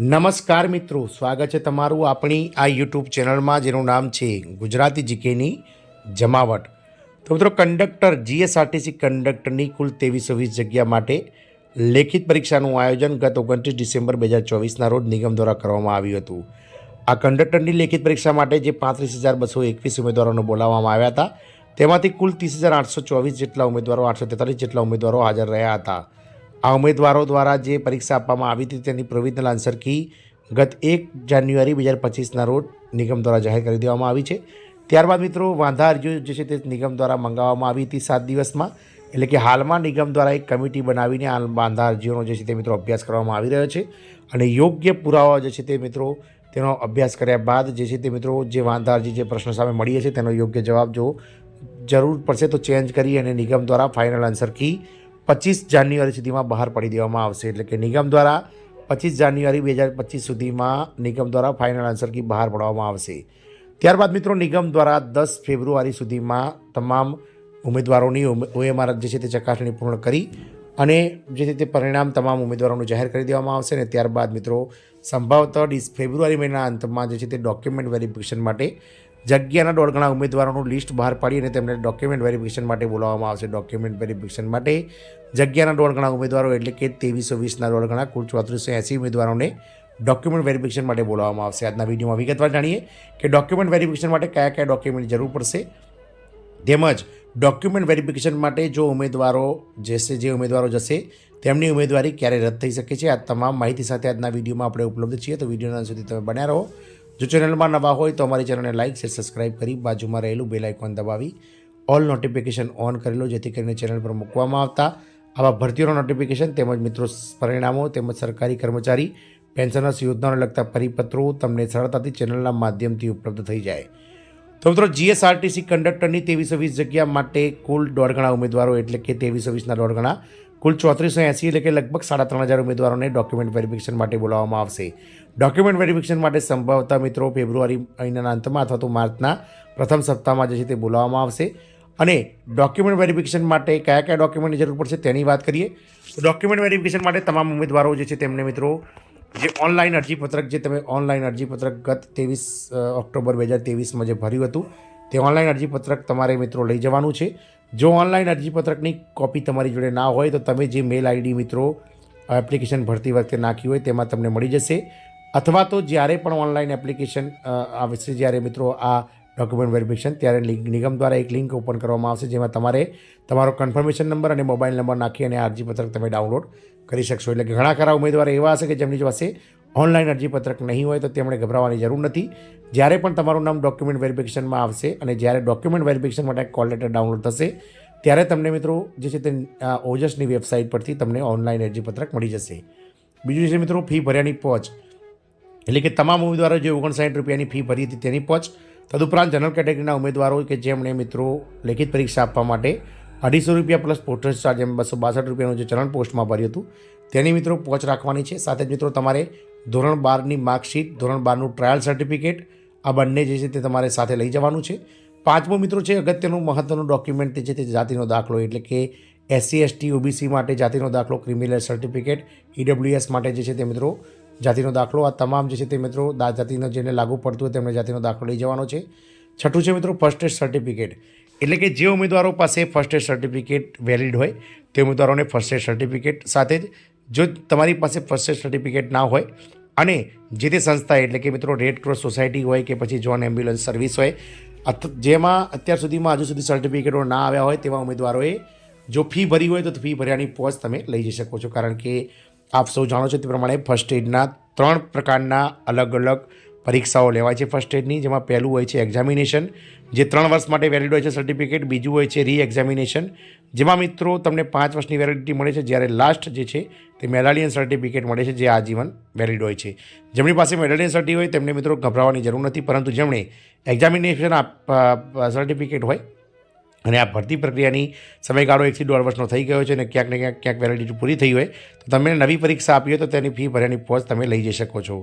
નમસ્કાર મિત્રો, સ્વાગત છે તમારું આપણી આ યુટ્યુબ ચેનલમાં, જેનું નામ છે ગુજરાતી જીકેની જમાવટ. તો મિત્રો, કંડક્ટર જીએસઆરટીસી કંડક્ટરની કુલ ત્રેવીસો વીસ જગ્યા માટે લેખિત પરીક્ષાનું આયોજન ગત ઓગણત્રીસ ડિસેમ્બર બે હજાર ચોવીસના રોજ નિગમ દ્વારા કરવામાં આવ્યું હતું. આ કંડક્ટરની લેખિત પરીક્ષા માટે જે પાંત્રીસ હજાર બસો એકવીસ ઉમેદવારોને બોલાવવામાં આવ્યા હતા, તેમાંથી કુલ ત્રીસ હજાર આઠસો ચોવીસ જેટલા ઉમેદવારો, આઠસો તેતાલીસ જેટલા ઉમેદવારો હાજર રહ્યા હતા. આ ઉમેદવારો દ્વારા જે પરીક્ષા આપવામાં આવી હતી તેની પ્રોવિઝનલ આન્સર કી ગત એક જાન્યુઆરી બે હજાર પચીસના રોજ નિગમ દ્વારા જાહેર કરી દેવામાં આવી છે. ત્યારબાદ મિત્રો, વાંધા અરજીઓ જે છે તે નિગમ દ્વારા મંગાવવામાં આવી હતી સાત દિવસમાં. એટલે કે હાલમાં નિગમ દ્વારા એક કમિટી બનાવીને આ વાંધા અરજીઓનો જે છે તે મિત્રો અભ્યાસ કરવામાં આવી રહ્યો છે. અને યોગ્ય પુરાવા જે છે તે મિત્રો તેનો અભ્યાસ કર્યા બાદ જે છે તે મિત્રો જે વાંધા અરજી જે પ્રશ્ન સામે મળી છે તેનો યોગ્ય જવાબ જો જરૂર પડશે તો ચેન્જ કરી અને નિગમ દ્વારા ફાઇનલ આન્સર કી પચીસ જાન્યુઆરી સુધીમાં બહાર પાડી દેવામાં આવશે. એટલે કે નિગમ દ્વારા પચીસ જાન્યુઆરી બે હજાર પચીસ સુધીમાં નિગમ દ્વારા ફાઇનલ આન્સર કી બહાર પાડવામાં આવશે. ત્યારબાદ મિત્રો નિગમ દ્વારા દસ ફેબ્રુઆરી સુધીમાં તમામ ઉમેદવારોની ઓએમઆર જે છે તે ચકાસણી પૂર્ણ કરી અને જે છે તે પરિણામ તમામ ઉમેદવારોનું જાહેર કરી દેવામાં આવશે અને ત્યારબાદ મિત્રો સંભવતઃ ડિસ, ફેબ્રુઆરી મહિના અંતમાં જે છે તે ડોક્યુમેન્ટ વેરિફિકેશન માટે જગ્યાના દોઢ ઘણા ઉમેદવારોનું લિસ્ટ બહાર પાડી અને તેમને ડોક્યુમેન્ટ વેરિફિકેશન માટે બોલાવવામાં આવશે. ડોક્યુમેન્ટ વેરિફિકેશન માટે જગ્યાના દોઢ ઘણા ઉમેદવારો એટલે કે ત્રેવીસો વીસના દોઢ ગણા, કુલ ચોત્રીસો એંસી ઉમેદવારોને ડોક્યુમેન્ટ વેરિફિકેશન માટે બોલાવવામાં આવશે. આજના વિડીયોમાં વિગતવાર જાણીએ કે ડોક્યુમેન્ટ વેરિફિકેશન માટે કયા કયા ડોક્યુમેન્ટ જરૂર પડશે. તેમજ ડોક્યુમેન્ટ વેરિફિકેશન માટે જો ઉમેદવારો જશે, જે ઉમેદવારો જશે, તેમની ઉમેદવારી ક્યારે રદ થઈ શકે છે? આ તમામ માહિતી સાથે આજના વિડીયોમાં આપણે ઉપલબ્ધ છીએ. તો વિડીયોના સુધી તમે બન્યા રહો. જો ચેનલમાં નવા હોય તો અમારી ચેનલને લાઇક છે સબસ્ક્રાઇબ કરી બાજુમાં રહેલું બેલ આઇકોન દબાવી ઓલ નોટિફિકેશન ઓન કરી લો, જેથી કરીને ચેનલ પર મૂકવામાં આવતા આવા ભરતીઓના નોટિફિકેશન તેમજ મિત્રો પરિણામો તેમજ સરકારી કર્મચારી, પેન્શનર્સ, યોજનાઓને લગતા પરિપત્રો તમને સરળતાથી ચેનલના માધ્યમથી ઉપલબ્ધ થઈ જાય. તો મિત્રો જીએસઆરટીસી કંડક્ટરની ત્રેવીસો વીસ જગ્યા માટે કુલ દોઢ ગણા ઉમેદવારો, એટલે કે ત્રેવીસો વીસના દોઢ ગણા કુલ ચોત્રીસો એંસી એટલે કે લગભગ સાડા ત્રણ હજાર ઉમેદવારોને ડોક્યુમેન્ટ વેરિફિકેશન માટે બોલાવવામાં આવશે. ડોક્યુમેન્ટ વેરિફિકેશન માટે સંભવતઃ મિત્રો ફેબ્રુઆરી મહિનાના અંતમાં અથવા તો માર્ચના પ્રથમ સપ્તાહમાં જે છે તે બોલાવવામાં આવશે. અને ડોક્યુમેન્ટ વેરિફિકેશન માટે કયા કયા ડોક્યુમેન્ટની જરૂર પડશે તેની વાત કરીએ. ડોક્યુમેન્ટ વેરિફિકેશન માટે તમામ ઉમેદવારો જે છે તેમને મિત્રો જે ઓનલાઈન અરજીપત્રક જે તમે ઓનલાઈન અરજીપત્રક ગત ત્રેવીસ ઓક્ટોબર બે હજાર ત્રેવીસમાં જે ભર્યું હતું, તે ઓનલાઈન અરજીપત્રક તમારે મિત્રો લઈ જવાનું છે. જો ઓનલાઈન અરજીપત્રકની કોપી તમારી જોડે ના હોય તો તમે જે મેલ આઈડી મિત્રો, એપ્લિકેશન ભરતી વખતે નાખી હોય તેમાં તમને મળી જશે. અથવા તો જ્યારે પણ ઓનલાઈન એપ્લિકેશન આવશે જ્યારે મિત્રો આ ડોક્યુમેન્ટ વેરિફિકેશન, ત્યારે નિગમ દ્વારા એક લિંક ઓપન કરવામાં આવશે, જેમાં તમારે તમારો કન્ફર્મેશન નંબર અને મોબાઈલ નંબર નાખી અને અરજીપત્રક તમે ડાઉનલોડ કરી શકશો. એટલે કે ઘણા ખરા ઉમેદવાર એવા હશે કે જેમની પાસે ઓનલાઈન અરજીપત્રક નહીં હોય તો તેમણે ગભરાવાની જરૂર નથી. જ્યારે પણ તમારું નામ ડોક્યુમેન્ટ વેરિફિકેશનમાં આવશે અને જ્યારે ડોક્યુમેન્ટ વેરિફિકેશન માટે કોલ લેટર ડાઉનલોડ થશે, ત્યારે તમને મિત્રો જે છે તે ઓજસની વેબસાઇટ પરથી તમને ઓનલાઈન અરજીપત્રક મળી જશે. બીજું છે મિત્રો, ફી ભર્યાની પહોંચ. એટલે કે તમામ ઉમેદવારો જે ઓગણસાઠ રૂપિયાની ફી ભરી હતી તેની પહોંચ. તદુપરાંત જનરલ કેટેગરીના ઉમેદવારો કે જેમણે મિત્રો લેખિત પરીક્ષા આપવા માટે અઢીસો રૂપિયા પ્લસ પોસ્ટર ચાર્જ એમ બસો બાસઠ રૂપિયાનું જે ચલણ પોસ્ટમાં ભર્યું હતું, તેની મિત્રો પહોંચ રાખવાની છે. સાથે જ મિત્રો તમારે ધોરણ બારની માર્કશીટ, ધોરણ બારનું ટ્રાયલ સર્ટિફિકેટ આ બંને જે છે તે તમારે સાથે લઈ જવાનું છે. પાંચમો મિત્રો છે અગત્યનું મહત્ત્વનું ડોક્યુમેન્ટ જે છે તે જાતિનો દાખલો, એટલે કે એસસી એસટી ઓબીસી માટે જાતિનો દાખલો ક્રિમિનલ સર્ટિફિકેટ ઈડબ્લ્યુએસ માટે જે છે તે મિત્રો જાતિનો દાખલો. આ તમામ જે છે તે મિત્રો જાતિનો જેને લાગુ પડતું હોય તેમણે જાતિનો દાખલો લઈ જવાનો છે. છઠ્ઠું છે મિત્રો ફર્સ્ટ એડ સર્ટિફિકેટ એટલે કે જે ઉમેદવારો પાસે ફર્સ્ટ એડ સર્ટિફિકેટ વેલિડ હોય, તે ઉમેદવારોને ફર્સ્ટ એડ સર્ટિફિકેટ સાથે જ, જો તમારી પાસે ફર્સ્ટ એડ સર્ટિફિકેટ ના હોય અને જે તે સંસ્થા એટલે કે મિત્રો રેડ ક્રોસ સોસાયટી હોય કે પછી જોન એમ્બ્યુલન્સ સર્વિસ હોય જેમાં અત્યાર સુધીમાં હજુ સુધી સર્ટિફિકેટો ના આવ્યા હોય તેવા ઉમેદવારોએ જો ફી ભરી હોય તો ફી ભર્યાની પોચ તમે લઈ જઈ શકો છો. કારણ કે આપ સૌ જાણો છો તે પ્રમાણે ફર્સ્ટ એડના ત્રણ પ્રકારના અલગ અલગ પરીક્ષાઓ લેવાય છે ફર્સ્ટ એડની જેમાં પહેલું હોય છે એક્ઝામિનેશન જે ત્રણ વર્ષ માટે વેલિડ હોય છે સર્ટિફિકેટ બીજું હોય છે રી એક્ઝામિનેશન જેમાં મિત્રો તમને પાંચ વર્ષની વેલિડિટી મળે છે, જ્યારે લાસ્ટ જે છે તે મેડાલિયન સર્ટિફિકેટ મળે છે, જે આજીવન વેલિડ હોય છે. જેમની પાસે મેડાલિયન સર્ટિ હોય, તેમને મિત્રો ગભરાવાની જરૂર નથી, પરંતુ જેમણે એક્ઝામિનેશન સર્ટિફિકેટ હોય, અને આ ભરતી પ્રક્રિયાની સમયગાળો એકથી દોઢ વર્ષનો થઈ ગયો છે અને ક્યાંક ને ક્યાંક ક્યાંક વેલિડિટી પૂરી થઈ હોય, તો તમે નવી પરીક્ષા આપી હોય તો તેની ફી ભર્યાની પહોંચ તમે લઈ જઈ શકો છો.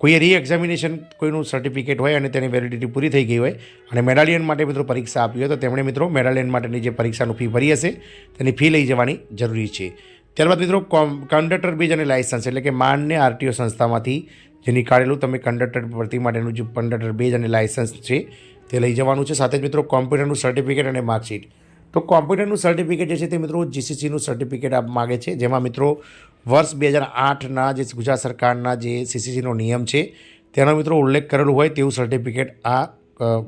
કોઈએ રી એક્ઝામિનેશન કોઈનું સર્ટિફિકેટ હોય અને તેની વેલિડિટી પૂરી થઈ ગઈ હોય અને મેડાલિયન માટે મિત્રો પરીક્ષા આપી હોય તો તેમણે મિત્રો મેડાલિયન માટેની જે પરીક્ષાનું ફી ભરી હશે, તેની ફી લઈ જવાની જરૂરી છે. ત્યારબાદ મિત્રો કંડક્ટર બેઝ અને લાયસન્સ એટલે કે માનને આરટીઓ સંસ્થામાંથી જે નીકાળેલું તમે કંડક્ટર ભરતી માટેનું જે કંડક્ટર બેઝ અને લાયસન્સ છે, તે લઈ જવાનું છે. સાથે જ મિત્રો કોમ્પ્યુટરનું સર્ટિફિકેટ અને માર્કશીટ તો કોમ્પ્યુટરનું સર્ટિફિકેટ જે છે તે મિત્રો જીસીસીનું સર્ટિફિકેટ આપ માગે છે. જેમાં મિત્રો વર્ષ બે હજાર આઠના જે ગુજરાત સરકારના જે સીસીસીનો નિયમ છે, તેનો મિત્રો ઉલ્લેખ કરેલો હોય તેવું સર્ટિફિકેટ આ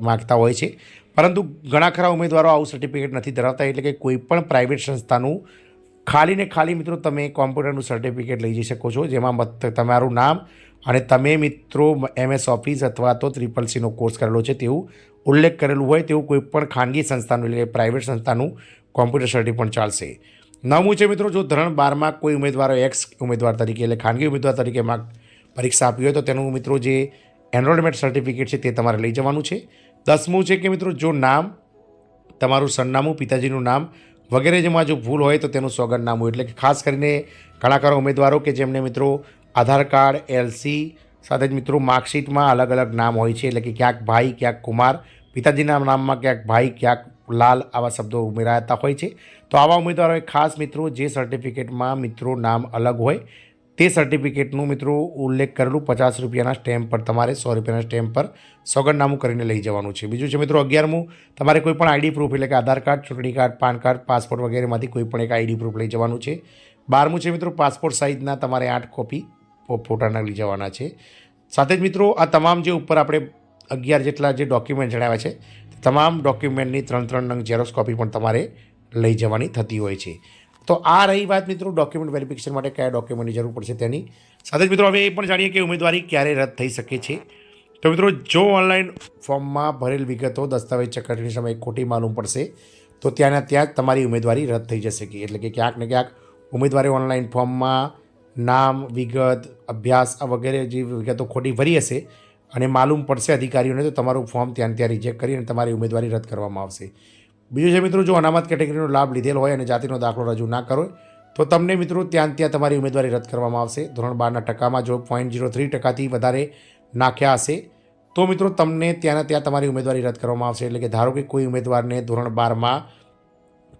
માગતા હોય છે. પરંતુ ઘણા ખરા ઉમેદવારો આવું સર્ટિફિકેટ નથી ધરાવતા, એટલે કે કોઈપણ પ્રાઇવેટ સંસ્થાનું ખાલી ને ખાલી મિત્રો તમે કોમ્પ્યુટરનું સર્ટિફિકેટ લઈ જઈ શકો છો, જેમાં તમારું નામ અને તમે મિત્રો એમએસ ઓફિસ અથવા તો ત્રિપલ સીનો કોર્સ કરેલો છે તેવું ઉલ્લેખ કરેલું હોય તેવું કોઈ પણ ખાનગી સંસ્થાનું એટલે પ્રાઇવેટ સંસ્થાનું કોમ્પ્યુટર સર્ટિફિકેટ પણ ચાલશે. નવમું છે મિત્રો, જો ધોરણ બારમાં કોઈ ઉમેદવારો એક્સ ઉમેદવાર તરીકે એટલે ખાનગી ઉમેદવાર તરીકે માર્ક પરીક્ષા આપી હોય તો તેનું મિત્રો જે એનરોલમેન્ટ સર્ટિફિકેટ છે તે તમારે લઈ જવાનું છે. દસમું છે કે મિત્રો, જો નામ તમારું સરનામું, પિતાજીનું નામ વગેરે જેમાં જો ભૂલ હોય તો તેનું સોગંદનામું એટલે કે ખાસ કરીને ઘણા ઉમેદવારો કે જેમને મિત્રો આધાર કાર્ડ એલસી સાથે જ મિત્રો માર્કશીટમાં અલગ અલગ નામ હોય છે. એટલે કે ક્યાંક ભાઈ, ક્યાંક કુમાર, પિતાજીના નામમાં ક્યાંક ભાઈ, ક્યાંક લાલ આવા શબ્દો ઉમેરાતા હોય છે. તો આવા ઉમેદવારોએ ખાસ મિત્રો જે સર્ટિફિકેટમાં મિત્રો નામ અલગ હોય તે સર્ટિફિકેટનું મિત્રો ઉલ્લેખ કરેલું પચાસ રૂપિયાના સ્ટેમ્પ પર, તમારે સો રૂપિયાના સ્ટેમ્પ પર સોગંદનામું કરીને લઈ જવાનું છે. બીજું છે મિત્રો અગિયારમું, તમારે કોઈ પણ આઈડી પ્રૂફ એટલે કે આધાર કાર્ડ, ચૂંટણી કાર્ડ, પાન કાર્ડ પાસપોર્ટ વગેરેમાંથી કોઈ પણ એક આઈડી પ્રૂફ લઈ જવાનું છે. બારમું છે મિત્રો પાસપોર્ટ સાઇઝના તમારે આઠ કોપી ફોટાના લઈ જવાના છે. સાથે જ મિત્રો આ તમામ જે ઉપર આપણે અગિયાર જેટલા જે ડોક્યુમેન્ટ જણાવ્યા છે તમામ ડોક્યુમેન્ટની ત્રણ ત્રણ નંગ ઝેરોસ કોપી પણ તમારે લઈ જવાની થતી હોય છે. તો આ રહી વાત મિત્રો ડોક્યુમેન્ટ વેરિફિકેશન માટે કયા ડોક્યુમેન્ટની જરૂર પડશે તેની. સાથે જ મિત્રો હવે એ પણ જાણીએ કે ઉમેદવારી ક્યારે રદ થઈ શકે છે. તો મિત્રો જો ઓનલાઈન ફોર્મમાં ભરેલ વિગતો, દસ્તાવેજ ચકાસણી સમયે ખોટી માલુમ પડશે, તો ત્યાંના ત્યાં જ તમારી ઉમેદવારી રદ થઈ જશે કે એટલે કે ક્યાંક ને ક્યાંક ઉમેદવારી ઓનલાઈન ફોર્મમાં નામ, વિગત, અભ્યાસ વગેરે જે વિગતો ખોટી ભરી હશે અને માલુમ પડશે અધિકારીઓને, તો તમારું ફોર્મ ત્યાં ત્યાં રિજેક્ટ કરીને તમારી ઉમેદવારી રદ કરવામાં આવશે. બીજું છે મિત્રો, જો અનામત કેટેગરીનો લાભ લીધેલ હોય અને જાતિનો દાખલો રજૂ ના કરો તો તમને મિત્રો ત્યાં ત્યાં તમારી ઉમેદવારી રદ કરવામાં આવશે. ધોરણ બારના ટકામાં જો પોઈન્ટ જીરો થ્રી ટકાથી વધારે નાખ્યા હશે, તો મિત્રો તમને ત્યાંના ત્યાં તમારી ઉમેદવારી રદ કરવામાં આવશે. એટલે કે ધારો કે કોઈ ઉમેદવારને ધોરણ બારમાં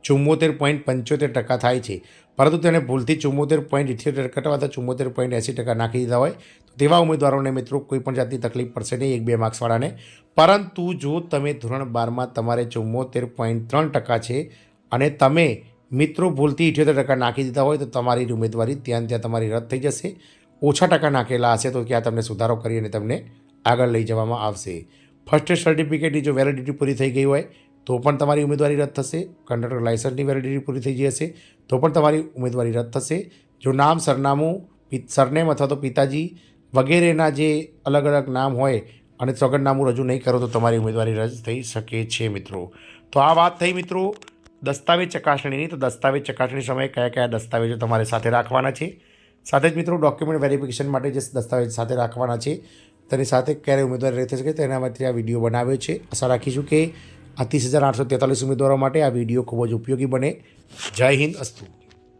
ચુમ્મોતેર પોઈન્ટ પંચોતેર ટકા થાય છે પરંતુ તેને ભૂલથી ચુમ્મોતેર પોઈન્ટ ઇઠ્યોતેર અથવા ચુમ્મોતેર પોઈન્ટ એંસી ટકા નાખી દીધા હોય, તો તેવા ઉમેદવારોને મિત્રો કોઈ પણ જાતની તકલીફ પડશે નહીં, એક બે માર્ક્સવાળાને. પરંતુ જો તમે ધોરણ બારમાં તમારે ચુમ્મોતેર પોઈન્ટ ત્રણ ટકા છે અને તમે મિત્રો ભૂલથી ઇઠ્યોતેર ટકા નાખી દીધા હોય, તો તમારી ઉમેદવારી ત્યાં ત્યાં તમારી રદ થઈ જશે. ઓછા ટકા નાખેલા હશે તો ત્યાં તમને સુધારો કરી અને તમને આગળ લઈ જવામાં આવશે. ફર્સ્ટ સર્ટિફિકેટની જો વેલિડિટી પૂરી થઈ ગઈ હોય તો પણ તમારી ઉમેદવારી રદ થશે. કંડક્ટર લાયસન્સની વેલિડિટી પૂરી થઈ જશે તો પણ તમારી ઉમેદવારી રદ થશે. જો નામ, સરનામું સરનેમ અથવા તો પિતાજી વગેરેના જે અલગ અલગ નામ હોય અને સોગંદનામું રજૂ નહીં કરો તો તમારી ઉમેદવારી રદ થઈ શકે છે મિત્રો. તો આ વાત થઈ મિત્રો. દસ્તાવેજ ચકાસણીની. તો દસ્તાવેજ ચકાસણી સમયે કયા કયા દસ્તાવેજો તમારે સાથે રાખવાના છે. સાથે જ મિત્રો ડોક્યુમેન્ટ વેરિફિકેશન માટે જે દસ્તાવેજ સાથે રાખવાના છે તેની સાથે ક્યારે ઉમેદવારી રહી શકે તેના માટે આ વીડિયો બનાવ્યો છે. આશા રાખીશું કે આ ત્રીસ હજાર આઠસો તેતાલીસ ઉમેદવારો માટે આ વીડિયો ખૂબ જ ઉપયોગી બને. જય હિન્દ અસ્તુ.